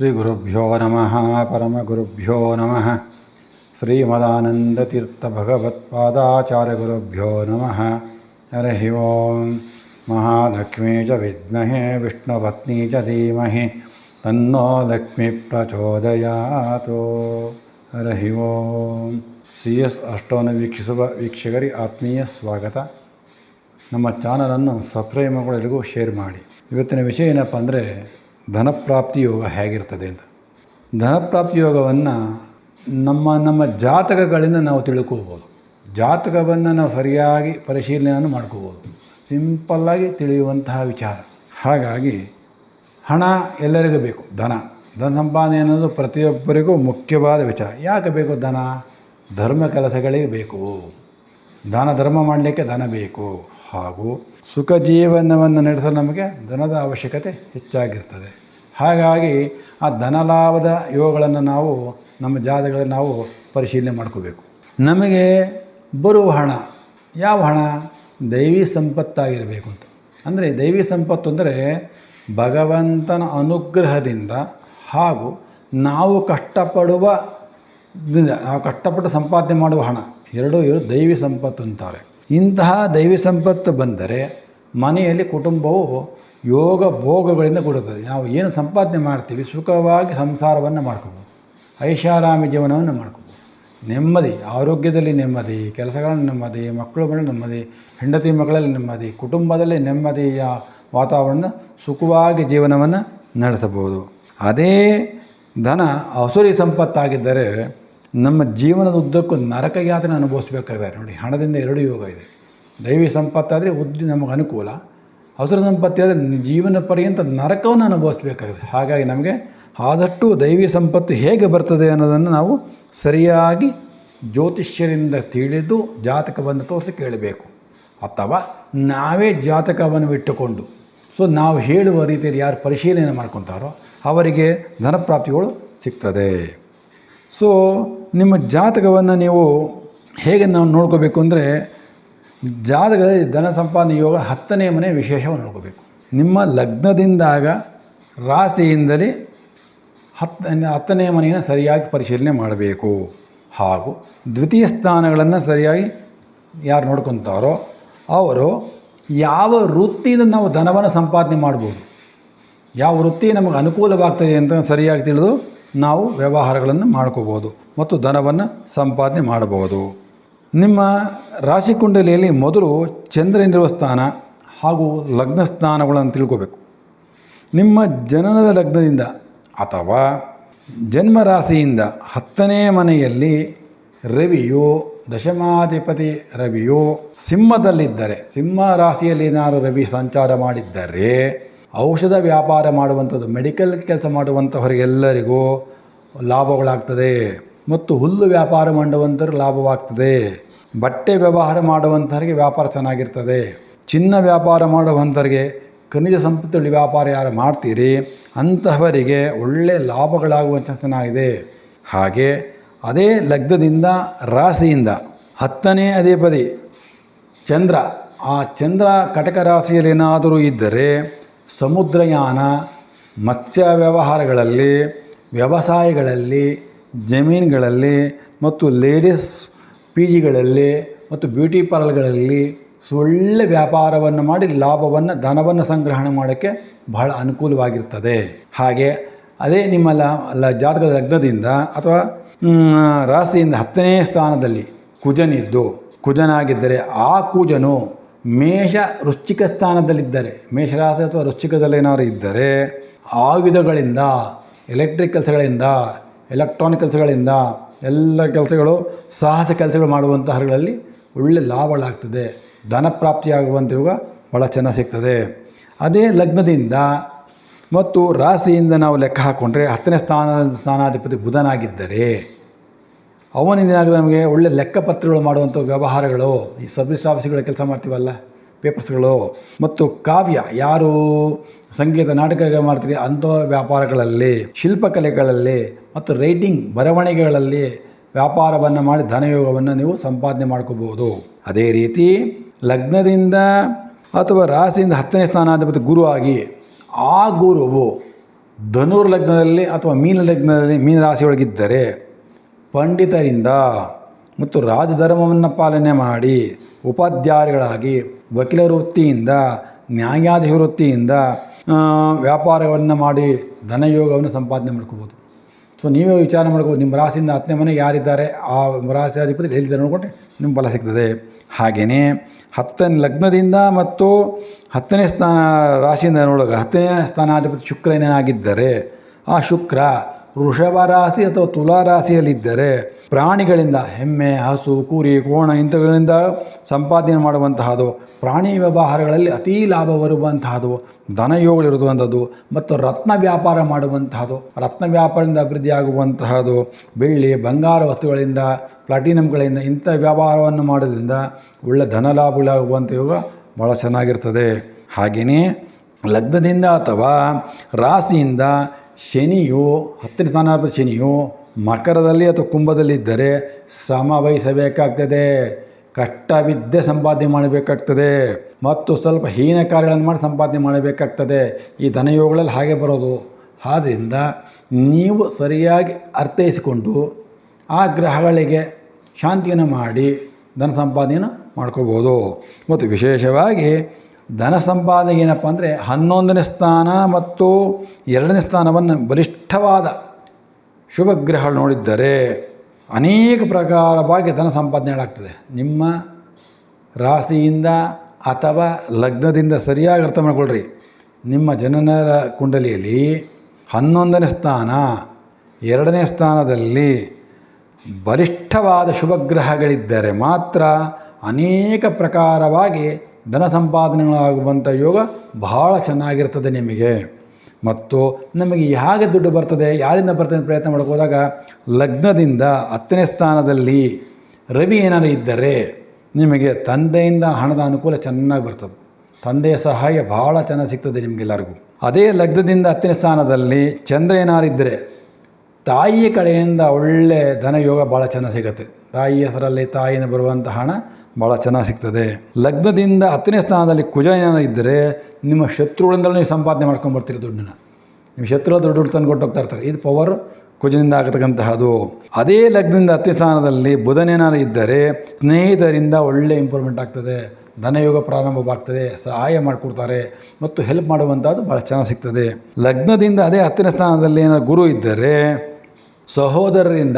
ಶ್ರೀಗುರುಭ್ಯೋ ನಮಃ ಪರಮಗುರುಭ್ಯೋ ನಮಃ ಶ್ರೀಮದಾನಂದತೀರ್ಥಭಗವತ್ಪಾದಾಚಾರ್ಯಗುರುಭ್ಯೋ ನಮಃ ಹರಿ ಓಂ ಮಹಾಲಕ್ಷ್ಮೀ ಚ ವಿದ್ಮಹೇ ವಿಷ್ಣುಪತ್ನಿ ಚ ಧೀಮಹಿ ತನ್ನೋ ಲಕ್ಷ್ಮಿ ಪ್ರಚೋದಯಾತು ಹರಿ ಓಂ ಸಿ ಎಸ್ ಅಷ್ಟೋನ ವೀಕ್ಷಿಸುವ ವೀಕ್ಷಕರಿಗೆ ಆತ್ಮೀಯ ಸ್ವಾಗತ। ನಮ್ಮ ಚಾನಲನ್ನು ಮಾಡ್ಕೊಳ್ಳರಿಗೂ ಶೇರ್ ಮಾಡಿ. ಇವತ್ತಿನ ವಿಷಯ ಏನಪ್ಪ ಅಂದರೆ ಧನಪ್ರಾಪ್ತಿ ಯೋಗ ಹೇಗಿರ್ತದೆ ಅಂತ. ಧನಪ್ರಾಪ್ತಿ ಯೋಗವನ್ನು ನಮ್ಮ ನಮ್ಮ ಜಾತಕಗಳಿಂದ ನಾವು ತಿಳ್ಕೋಬೋದು. ಜಾತಕವನ್ನು ನಾವು ಸರಿಯಾಗಿ ಪರಿಶೀಲನೆಯನ್ನು ಮಾಡ್ಕೋಬೋದು. ಸಿಂಪಲ್ಲಾಗಿ ತಿಳಿಯುವಂತಹ ವಿಚಾರ. ಹಾಗಾಗಿ ಹಣ ಎಲ್ಲರಿಗೂ ಬೇಕು. ಧನ. ಧನ ಸಂಪಾದನೆ ಅನ್ನೋದು ಪ್ರತಿಯೊಬ್ಬರಿಗೂ ಮುಖ್ಯವಾದ ವಿಚಾರ. ಯಾಕೆ ಬೇಕು ಧನ? ಧರ್ಮ ಕೆಲಸಗಳಿಗೆ ಬೇಕು. ದಾನ ಧರ್ಮ ಮಾಡಲಿಕ್ಕೆ ಧನ ಬೇಕು. ಹಾಗೂ ಸುಖ ಜೀವನವನ್ನು ನಡೆಸಲು ನಮಗೆ ಧನದ ಅವಶ್ಯಕತೆ ಹೆಚ್ಚಾಗಿರ್ತದೆ. ಹಾಗಾಗಿ ಆ ಧನಲಾಭದ ಯೋಗಗಳನ್ನು ನಾವು, ನಮ್ಮ ಜಾತಕದಲ್ಲಿ ನಾವು ಪರಿಶೀಲನೆ ಮಾಡ್ಕೋಬೇಕು. ನಮಗೆ ಬರುವ ಹಣ, ಯಾವ ಹಣ? ದೈವಿ ಸಂಪತ್ತಾಗಿರಬೇಕು ಅಂತ. ಅಂದರೆ ದೈವಿ ಸಂಪತ್ತು ಅಂದರೆ ಭಗವಂತನ ಅನುಗ್ರಹದಿಂದ ಹಾಗೂ ನಾವು ಕಷ್ಟಪಡುವ, ನಾವು ಕಷ್ಟಪಟ್ಟು ಸಂಪಾದನೆ ಮಾಡುವ ಹಣ. ಎರಡೂ ದೈವಿ ಸಂಪತ್ತು ಅಂತಾರೆ. ಇಂತಹ ದೈವಿ ಸಂಪತ್ತು ಬಂದರೆ ಮನೆಯಲ್ಲಿ ಕುಟುಂಬವು ಯೋಗ ಭೋಗಗಳಿಂದ ಕೂಡುತ್ತದೆ. ನಾವು ಏನು ಸಂಪಾದನೆ ಮಾಡ್ತೀವಿ, ಸುಖವಾಗಿ ಸಂಸಾರವನ್ನು ಮಾಡ್ಕೋಬೋದು. ಐಷಾರಾಮಿ ಜೀವನವನ್ನು ಮಾಡ್ಕೋಬೋದು. ನೆಮ್ಮದಿ, ಆರೋಗ್ಯದಲ್ಲಿ ನೆಮ್ಮದಿ, ಕೆಲಸಗಳಲ್ಲಿ ನೆಮ್ಮದಿ, ಮಕ್ಕಳು ನೆಮ್ಮದಿ, ಹೆಂಡತಿ ಮಕ್ಕಳಲ್ಲಿ ನೆಮ್ಮದಿ, ಕುಟುಂಬದಲ್ಲಿ ನೆಮ್ಮದಿಯ ವಾತಾವರಣ, ಸುಖವಾಗಿ ಜೀವನವನ್ನು ನಡೆಸಬಹುದು. ಅದೇ ಧನ, ಹಸುರಿ ಸಂಪತ್ತಾಗಿದ್ದರೆ ನಮ್ಮ ಜೀವನದ ಉದ್ದಕ್ಕೂ ನರಕ ಯಾತನೆ ಅನುಭವಿಸ್ಬೇಕಾಗಿದೆ ನೋಡಿ, ಹಣದಿಂದ ಎರಡು ಯೋಗ ಇದೆ. ದೈವಿ ಸಂಪತ್ತಾದರೆ ಉದ್ದಿ, ನಮಗೆ ಅನುಕೂಲ. ಹಸಿರು ಸಂಪತ್ತಿ ಆದರೆ ಜೀವನ ಪರ್ಯಂತ ನರಕವನ್ನು ಅನುಭವಿಸ್ಬೇಕಾಗಿದೆ ಹಾಗಾಗಿ ನಮಗೆ ಆದಷ್ಟು ದೈವಿ ಸಂಪತ್ತು ಹೇಗೆ ಬರ್ತದೆ ಅನ್ನೋದನ್ನು ನಾವು ಸರಿಯಾಗಿ ಜ್ಯೋತಿಷ್ಯರಿಂದ ತಿಳಿದು ಜಾತಕವನ್ನು ತೋರಿಸಿ ಕೇಳಬೇಕು. ಅಥವಾ ನಾವೇ ಜಾತಕವನ್ನು ಇಟ್ಟುಕೊಂಡು, ಸೊ ನಾವು ಹೇಳುವ ರೀತಿಯಲ್ಲಿ ಯಾರು ಪರಿಶೀಲನೆ ಮಾಡ್ಕೊತಾರೋ ಅವರಿಗೆ ಧನಪ್ರಾಪ್ತಿಗಳು ಸಿಗ್ತದೆ. ಸೊ ನಿಮ್ಮ ಜಾತಕವನ್ನು ನೀವು ಹೇಗೆ ನಾವು ನೋಡ್ಕೋಬೇಕು ಅಂದರೆ ಜಾತಕದಲ್ಲಿ ಧನ ಸಂಪಾದನೆ ಯೋಗ ಹತ್ತನೇ ಮನೆ ವಿಶೇಷವನ್ನು ನೋಡ್ಕೋಬೇಕು. ನಿಮ್ಮ ಲಗ್ನದಿಂದಾಗ ರಾಶಿಯಿಂದಲೇ ಹತ್ತ ಹತ್ತನೇ ಮನೆಯನ್ನು ಸರಿಯಾಗಿ ಪರಿಶೀಲನೆ ಮಾಡಬೇಕು. ಹಾಗೂ ದ್ವಿತೀಯ ಸ್ಥಾನಗಳನ್ನು ಸರಿಯಾಗಿ ಯಾರು ನೋಡ್ಕೊತಾರೋ ಅವರು ಯಾವ ವೃತ್ತಿಯಿಂದ ನಾವು ಧನವನ್ನು ಸಂಪಾದನೆ ಮಾಡ್ಬೋದು, ಯಾವ ವೃತ್ತಿ ನಮಗೆ ಅನುಕೂಲವಾಗ್ತದೆ ಅಂತ ಸರಿಯಾಗಿ ತಿಳಿದು ನಾವು ವ್ಯವಹಾರಗಳನ್ನು ಮಾಡ್ಕೋಬೋದು ಮತ್ತು ಧನವನ್ನು ಸಂಪಾದನೆ ಮಾಡಬಹುದು. ನಿಮ್ಮ ರಾಶಿ ಕುಂಡಲಿಯಲ್ಲಿ ಮೊದಲು ಚಂದ್ರನಿರುವ ಸ್ಥಾನ ಹಾಗೂ ಲಗ್ನ ಸ್ಥಾನಗಳನ್ನು ತಿಳ್ಕೋಬೇಕು. ನಿಮ್ಮ ಜನನದ ಲಗ್ನದಿಂದ ಅಥವಾ ಜನ್ಮ ರಾಶಿಯಿಂದ ಹತ್ತನೇ ಮನೆಯಲ್ಲಿ ರವಿಯು, ದಶಮಾಧಿಪತಿ ರವಿಯು, ಸಿಂಹದಲ್ಲಿದ್ದರೆ, ಸಿಂಹ ರಾಶಿಯಲ್ಲಿ ನಾನು ರವಿ ಸಂಚಾರ ಮಾಡಿದ್ದರೆ ಔಷಧ ವ್ಯಾಪಾರ ಮಾಡುವಂಥದ್ದು ಮೆಡಿಕಲ್ ಕೆಲಸ ಮಾಡುವಂಥವರಿಗೆಲ್ಲರಿಗೂ ಲಾಭಗಳಾಗ್ತದೆ. ಮತ್ತು ಹುಲ್ಲು ವ್ಯಾಪಾರ ಮಾಡುವಂಥವ್ರು ಲಾಭವಾಗ್ತದೆ. ಬಟ್ಟೆ ವ್ಯವಹಾರ ಮಾಡುವಂಥವ್ರಿಗೆ ವ್ಯಾಪಾರ ಚೆನ್ನಾಗಿರ್ತದೆ. ಚಿನ್ನ ವ್ಯಾಪಾರ ಮಾಡುವಂಥವ್ರಿಗೆ ಖನಿಜ ಸಂಪತ್ತುಗಳ ವ್ಯಾಪಾರ ಯಾರು ಮಾಡ್ತೀರಿ, ಅಂತಹವರಿಗೆ ಒಳ್ಳೆ ಲಾಭಗಳಾಗುವಂಥ ಚೆನ್ನಾಗಿದೆ. ಹಾಗೆ ಅದೇ ಲಗ್ನದಿಂದ ರಾಶಿಯಿಂದ ಹತ್ತನೇ ಅಧಿಪತಿ ಚಂದ್ರ, ಆ ಚಂದ್ರ ಕಟಕ ರಾಶಿಯಲ್ಲಿ ಏನಾದರೂ ಇದ್ದರೆ ಸಮುದ್ರಯಾನ, ಮತ್ಸ್ಯ ವ್ಯವಹಾರಗಳಲ್ಲಿ, ವ್ಯವಸಾಯಗಳಲ್ಲಿ, ಜಮೀನುಗಳಲ್ಲಿ ಮತ್ತು ಲೇಡೀಸ್ ಪಿ ಜಿಗಳಲ್ಲಿ ಮತ್ತು ಬ್ಯೂಟಿ ಪಾರ್ಲರ್ಗಳಲ್ಲಿ ಸೊಳ್ಳೆ ವ್ಯಾಪಾರವನ್ನು ಮಾಡಿ ಲಾಭವನ್ನು, ಧನವನ್ನು ಸಂಗ್ರಹಣೆ ಮಾಡೋಕ್ಕೆ ಬಹಳ ಅನುಕೂಲವಾಗಿರ್ತದೆ. ಹಾಗೆ ಅದೇ ನಿಮ್ಮ ಲ ಜಾತಕದ ಲಗ್ನದಿಂದ ಅಥವಾ ರಾಶಿಯಿಂದ ಹತ್ತನೇ ಸ್ಥಾನದಲ್ಲಿ ಕುಜನಿದ್ದು, ಕುಜನಾಗಿದ್ದರೆ ಆ ಕುಜನು ಮೇಷ ವೃಶ್ಚಿಕ ಸ್ಥಾನದಲ್ಲಿದ್ದರೆ, ಮೇಷರಾಶಿ ಅಥವಾ ವೃಶ್ಚಿಕದಲ್ಲಿ ಏನಾದರೂ ಇದ್ದರೆ, ಆಯುಧಗಳಿಂದ ಎಲೆಕ್ಟ್ರಿಕ್ ಕೆಲಸಗಳಿಂದ ಎಲೆಕ್ಟ್ರಾನಿಕ್ ಕೆಲಸಗಳಿಂದ, ಎಲ್ಲ ಕೆಲಸಗಳು, ಸಾಹಸ ಕೆಲಸಗಳು ಮಾಡುವಂತಹಗಳಲ್ಲಿ ಒಳ್ಳೆ ಲಾಭಗಳಾಗ್ತದೆ. ಧನ ಪ್ರಾಪ್ತಿಯಾಗುವಂಥ ಯೋಗ ಭಾಳ ಚೆನ್ನಾಗಿ ಸಿಗ್ತದೆ. ಅದೇ ಲಗ್ನದಿಂದ ಮತ್ತು ರಾಶಿಯಿಂದ ನಾವು ಲೆಕ್ಕ ಹಾಕ್ಕೊಂಡ್ರೆ ಹತ್ತನೇ ಸ್ಥಾನ, ಸ್ಥಾನಾಧಿಪತಿ ಬುಧನಾಗಿದ್ದರೆ ಅವನಿಂದ ಏನಾಗುತ್ತೆ ನಮಗೆ ಒಳ್ಳೆ ಲೆಕ್ಕಪತ್ರಗಳು ಮಾಡುವಂಥ ವ್ಯವಹಾರಗಳು, ಈ ಸರ್ವಿಸ್ ಆಫೀಸ್ಗಳ ಕೆಲಸ ಮಾಡ್ತೀವಲ್ಲ, ಪೇಪರ್ಸ್ಗಳು, ಮತ್ತು ಕಾವ್ಯ, ಯಾರು ಸಂಗೀತ ನಾಟಕ ಮಾಡ್ತೀರಿ ಅಂಥ ವ್ಯಾಪಾರಗಳಲ್ಲಿ, ಶಿಲ್ಪಕಲೆಗಳಲ್ಲಿ, ಮತ್ತು ರೈಟಿಂಗ್ ಬರವಣಿಗೆಗಳಲ್ಲಿ ವ್ಯಾಪಾರವನ್ನು ಮಾಡಿ ಧನಯೋಗವನ್ನು ನೀವು ಸಂಪಾದನೆ ಮಾಡ್ಕೋಬೋದು. ಅದೇ ರೀತಿ ಲಗ್ನದಿಂದ ಅಥವಾ ರಾಶಿಯಿಂದ ಹತ್ತನೇ ಸ್ಥಾನಾಧಿಪತಿ ಗುರು ಆಗಿ, ಆ ಗುರುವು ಧನುರ್ ಲಗ್ನದಲ್ಲಿ ಅಥವಾ ಮೀನ ಲಗ್ನದಲ್ಲಿ ಮೀನ ರಾಶಿಯೊಳಗಿದ್ದರೆ ಪಂಡಿತರಿಂದ ಮತ್ತು ರಾಜಧರ್ಮವನ್ನು ಪಾಲನೆ ಮಾಡಿ ಉಪಾಧ್ಯಾಯಗಳಾಗಿ ವಕೀಲರ ವೃತ್ತಿಯಿಂದ ನ್ಯಾಯಾಧಿ ವೃತ್ತಿಯಿಂದ ವ್ಯಾಪಾರವನ್ನು ಮಾಡಿ ಧನಯೋಗವನ್ನು ಸಂಪಾದನೆ ಮಾಡ್ಕೋಬೋದು. ಸೊ ನೀವೇ ವಿಚಾರ ಮಾಡ್ಕೋಬೋದು. ನಿಮ್ಮ ರಾಶಿಯಿಂದ ಹತ್ತನೇ ಮನೆಗೆ ಯಾರಿದ್ದಾರೆ? ಆ ರಾಶಿಯಾಧಿಪತಿ ಎಲ್ಲಿದ್ದಾರೆ ನೋಡ್ಕೊಂಡು ನಿಮ್ಮ ಬಲ ಸಿಗ್ತದೆ. ಹಾಗೆಯೇ ಹತ್ತನೇ ಲಗ್ನದಿಂದ ಮತ್ತು ಹತ್ತನೇ ಸ್ಥಾನ, ರಾಶಿಯಿಂದ ನೋಡುವಾಗ ಹತ್ತನೇ ಸ್ಥಾನಾಧಿಪತಿ ಶುಕ್ರನೇನಾಗಿದ್ದರೆ, ಆ ಶುಕ್ರ ವೃಷಭ ರಾಶಿ ಅಥವಾ ತುಲಾ ರಾಶಿಯಲ್ಲಿದ್ದರೆ ಪ್ರಾಣಿಗಳಿಂದ ಹೆಮ್ಮೆ, ಹಸು, ಕುರಿ, ಕೋಣ ಇಂಥವುಗಳಿಂದ ಸಂಪಾದನೆ ಮಾಡುವಂತಹದು ಪ್ರಾಣಿ ವ್ಯವಹಾರಗಳಲ್ಲಿ ಅತೀ ಲಾಭ ಬರುವಂತಹದ್ದು ಧನಯೋಗಗಳಿರುವಂಥದ್ದು ಮತ್ತು ರತ್ನ ವ್ಯಾಪಾರ ಮಾಡುವಂತಹದು ರತ್ನ ವ್ಯಾಪಾರದಿಂದ ಅಭಿವೃದ್ಧಿ ಆಗುವಂತಹದ್ದು, ಬೆಳ್ಳಿ, ಬಂಗಾರ ವಸ್ತುಗಳಿಂದ ಪ್ಲಾಟಿನಮ್ಗಳಿಂದ ಇಂಥ ವ್ಯವಹಾರವನ್ನು ಮಾಡೋದ್ರಿಂದ ಒಳ್ಳೆ ಧನ ಲಾಭಗಳಾಗುವಂಥ ಯೋಗ ಭಾಳ ಚೆನ್ನಾಗಿರ್ತದೆ. ಹಾಗೆಯೇ ಲಗ್ನದಿಂದ ಅಥವಾ ರಾಶಿಯಿಂದ ಶನಿಯು, ಹತ್ತನೇ ಸ್ಥಾನಾಧಿಪತಿ ಶನಿಯು, ಮಕರದಲ್ಲಿ ಅಥವಾ ಕುಂಭದಲ್ಲಿದ್ದರೆ ಶ್ರಮ ವಹಿಸಬೇಕಾಗ್ತದೆ. ಕಷ್ಟವಿದ್ದೆ ಸಂಪಾದನೆ ಮಾಡಬೇಕಾಗ್ತದೆ. ಮತ್ತು ಸ್ವಲ್ಪ ಹೀನ ಕಾರ್ಯಗಳನ್ನು ಮಾಡಿ ಸಂಪಾದನೆ ಮಾಡಬೇಕಾಗ್ತದೆ. ಈ ಧನಯೋಗಗಳಲ್ಲಿ ಹಾಗೆ ಬರೋದು. ಆದ್ದರಿಂದ ನೀವು ಸರಿಯಾಗಿ ಅರ್ಥೈಸಿಕೊಂಡು ಆ ಗ್ರಹಗಳಿಗೆ ಶಾಂತಿಯನ್ನು ಮಾಡಿ ಧನ ಸಂಪಾದನೆಯನ್ನು ಮಾಡ್ಕೋಬೋದು. ಮತ್ತು ವಿಶೇಷವಾಗಿ ಧನ ಸಂಪಾದನೆ ಏನಪ್ಪ ಅಂದರೆ ಹನ್ನೊಂದನೇ ಸ್ಥಾನ ಮತ್ತು ಎರಡನೇ ಸ್ಥಾನವನ್ನು ಬಲಿಷ್ಠವಾದ ಶುಭ ಗ್ರಹಗಳು ನೋಡಿದ್ದರೆ ಅನೇಕ ಪ್ರಕಾರವಾಗಿ ಧನ ಸಂಪಾದನೆಗಳಾಗ್ತದೆ ನಿಮ್ಮ ರಾಶಿಯಿಂದ ಅಥವಾ ಲಗ್ನದಿಂದ ಸರಿಯಾಗಿ ಅರ್ಥ ಮಾಡಿಕೊಳ್ಳ್ರಿ ನಿಮ್ಮ ಜನನ ಕುಂಡಲಿಯಲ್ಲಿ ಹನ್ನೊಂದನೇ ಸ್ಥಾನ, ಎರಡನೇ ಸ್ಥಾನದಲ್ಲಿ ಬಲಿಷ್ಠವಾದ ಶುಭಗ್ರಹಗಳಿದ್ದರೆ ಮಾತ್ರ ಅನೇಕ ಪ್ರಕಾರವಾಗಿ ಧನ ಸಂಪಾದನೆಗಳಾಗುವಂಥ ಯೋಗ ಬಹಳ ಚೆನ್ನಾಗಿರ್ತದೆ ನಿಮಗೆ. ಮತ್ತು ನಮಗೆ ಹೇಗೆ ದುಡ್ಡು ಬರ್ತದೆ, ಯಾರಿಂದ ಬರ್ತದೆ ಪ್ರಯತ್ನ ಮಾಡೋಕೆ ಹೋದಾಗ ಲಗ್ನದಿಂದ ಹತ್ತನೇ ಸ್ಥಾನದಲ್ಲಿ ರವಿ ಏನಾದರೂ ಇದ್ದರೆ ನಿಮಗೆ ತಂದೆಯಿಂದ ಹಣದ ಅನುಕೂಲ ಚೆನ್ನಾಗಿ ಬರ್ತದೆ. ತಂದೆಯ ಸಹಾಯ ಭಾಳ ಚೆನ್ನಾಗಿ ಸಿಗ್ತದೆ ನಿಮಗೆಲ್ಲರಿಗೂ ಅದೇ ಲಗ್ನದಿಂದ ಹತ್ತನೇ ಸ್ಥಾನದಲ್ಲಿ ಚಂದ್ರ ಏನಾರು ಇದ್ದರೆ ತಾಯಿಯ ಕಡೆಯಿಂದ ಒಳ್ಳೆ ಧನಯೋಗ ಭಾಳ ಚೆನ್ನಾಗಿ ಸಿಗುತ್ತೆ. ತಾಯಿ ಹೆಸರಲ್ಲಿ ತಾಯಿಯಿಂದ ಬರುವಂಥ ಹಣ ಭಾಳ ಚೆನ್ನಾಗಿ ಸಿಗ್ತದೆ. ಲಗ್ನದಿಂದ ಹತ್ತನೇ ಸ್ಥಾನದಲ್ಲಿ ಕುಜ ಏನಾದ್ರು ಇದ್ದರೆ ನಿಮ್ಮ ಶತ್ರುಗಳಿಂದಲೂ ನೀವು ಸಂಪಾದನೆ ಮಾಡ್ಕೊಂಬರ್ತೀರಿ ದುಡ್ಡನ್ನ. ನಿಮ್ಮ ಶತ್ರು ದುಡ್ಡು ದುಡ್ಡು ತಂದು ಕೊಟ್ಟು ಹೋಗ್ತಾ ಇರ್ತಾರೆ. ಇದು ಪವರ್ ಕುಜನಿಂದ ಆಗತಕ್ಕಂತಹದು ಅದೇ ಲಗ್ನದಿಂದ ಹತ್ತನೇ ಸ್ಥಾನದಲ್ಲಿ ಬುಧನೇನಾದ್ರು ಇದ್ದರೆ ಸ್ನೇಹಿತರಿಂದ ಒಳ್ಳೆ ಇಂಪ್ರೂವ್ಮೆಂಟ್ ಆಗ್ತದೆ. ಧನಯೋಗ ಪ್ರಾರಂಭವಾಗ್ತದೆ. ಸಹಾಯ ಮಾಡಿಕೊಡ್ತಾರೆ. ಮತ್ತು ಹೆಲ್ಪ್ ಮಾಡುವಂಥದ್ದು ಭಾಳ ಚೆನ್ನಾಗಿ ಸಿಗ್ತದೆ. ಲಗ್ನದಿಂದ ಅದೇ ಹತ್ತನೇ ಸ್ಥಾನದಲ್ಲಿ ಏನಾದ್ರು ಗುರು ಇದ್ದರೆ ಸಹೋದರರಿಂದ,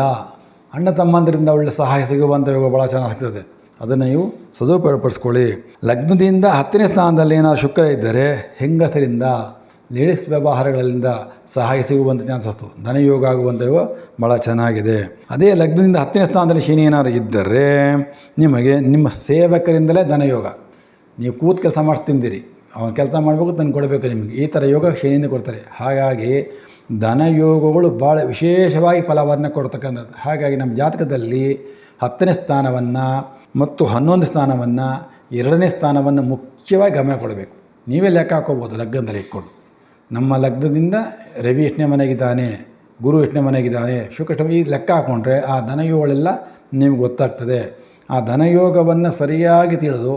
ಅಣ್ಣ ತಮ್ಮಂದರಿಂದ ಒಳ್ಳೆ ಸಹಾಯ ಸಿಗುವಂಥ ಯೋಗ ಭಾಳ ಚೆನ್ನಾಗಿ ಸಿಗ್ತದೆ. ಅದನ್ನು ನೀವು ಸದುಪಯೋಗಪಡಿಸ್ಕೊಳ್ಳಿ. ಲಗ್ನದಿಂದ ಹತ್ತನೇ ಸ್ಥಾನದಲ್ಲಿ ಏನಾದರೂ ಶುಕ್ರ ಇದ್ದರೆ ಹೆಂಗಸರಿಂದ, ಲೇಡೀಸ್ ವ್ಯವಹಾರಗಳಿಂದ ಸಹಾಯ ಸಿಗುವಂಥ ಚಾನ್ಸಸ್ಸು ಧನಯೋಗ ಆಗುವಂಥ ಯೋಗ ಭಾಳ ಚೆನ್ನಾಗಿದೆ. ಅದೇ ಲಗ್ನದಿಂದ ಹತ್ತನೇ ಸ್ಥಾನದಲ್ಲಿ ಶನಿ ಏನಾದ್ರು ಇದ್ದರೆ ನಿಮಗೆ ನಿಮ್ಮ ಸೇವಕರಿಂದಲೇ ಧನಯೋಗ. ನೀವು ಕೂತು ಕೆಲಸ ಮಾಡಿ ತಿಂದಿರಿ. ಅವನು ಕೆಲಸ ಮಾಡಬೇಕು, ತಂದು ಕೊಡಬೇಕು ನಿಮಗೆ. ಈ ಥರ ಯೋಗ ಶನಿಯಿಂದ ಕೊಡ್ತಾರೆ. ಹಾಗಾಗಿ ಧನಯೋಗಗಳು ಭಾಳ ವಿಶೇಷವಾಗಿ ಫಲವನ್ನು ಕೊಡ್ತಕ್ಕಂಥದ್ದು. ಹಾಗಾಗಿ ನಮ್ಮ ಜಾತಕದಲ್ಲಿ ಹತ್ತನೇ ಸ್ಥಾನವನ್ನು ಮತ್ತು ಹನ್ನೊಂದು ಸ್ಥಾನವನ್ನು, ಎರಡನೇ ಸ್ಥಾನವನ್ನು ಮುಖ್ಯವಾಗಿ ಗಮನ ಕೊಡಬೇಕು. ನೀವೇ ಲೆಕ್ಕ ಹಾಕೋಬೋದು, ಲಗ್ನದಲ್ಲಿ ಇಟ್ಕೊಂಡು. ನಮ್ಮ ಲಗ್ನದಿಂದ ರವಿ ಎಷ್ಟನೇ ಮನೆಗಿದ್ದಾನೆ, ಗುರು ಎಷ್ಟನೇ ಮನೆಗಿದ್ದಾನೆ, ಶುಕ್ರ ಈ ಲೆಕ್ಕ ಹಾಕ್ಕೊಂಡ್ರೆ ಆ ಧನಯೋಗಳೆಲ್ಲ ನಿಮ್ಗೆ ಗೊತ್ತಾಗ್ತದೆ. ಆ ಧನಯೋಗವನ್ನು ಸರಿಯಾಗಿ ತಿಳಿದು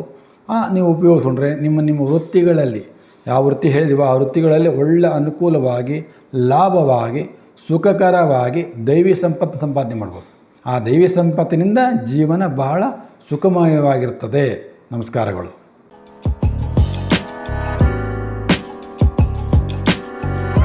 ನೀವು ಉಪಯೋಗಿಸ್ಕೊಂಡ್ರೆ ನಿಮ್ಮ ನಿಮ್ಮ ವೃತ್ತಿಗಳಲ್ಲಿ, ಯಾವ ವೃತ್ತಿ ಹೇಳಿದೀವೋ ಆ ವೃತ್ತಿಗಳಲ್ಲಿ ಒಳ್ಳೆ ಅನುಕೂಲವಾಗಿ, ಲಾಭವಾಗಿ, ಸುಖಕರವಾಗಿ ದೈವಿ ಸಂಪತ್ತು ಸಂಪಾದನೆ ಮಾಡ್ಬೋದು. ಆ ದೈವಿ ಸಂಪತ್ತಿನಿಂದ ಜೀವನ ಬಹಳ ಸುಖಮಯವಾಗಿರ್ತದೆ. ನಮಸ್ಕಾರಗಳು.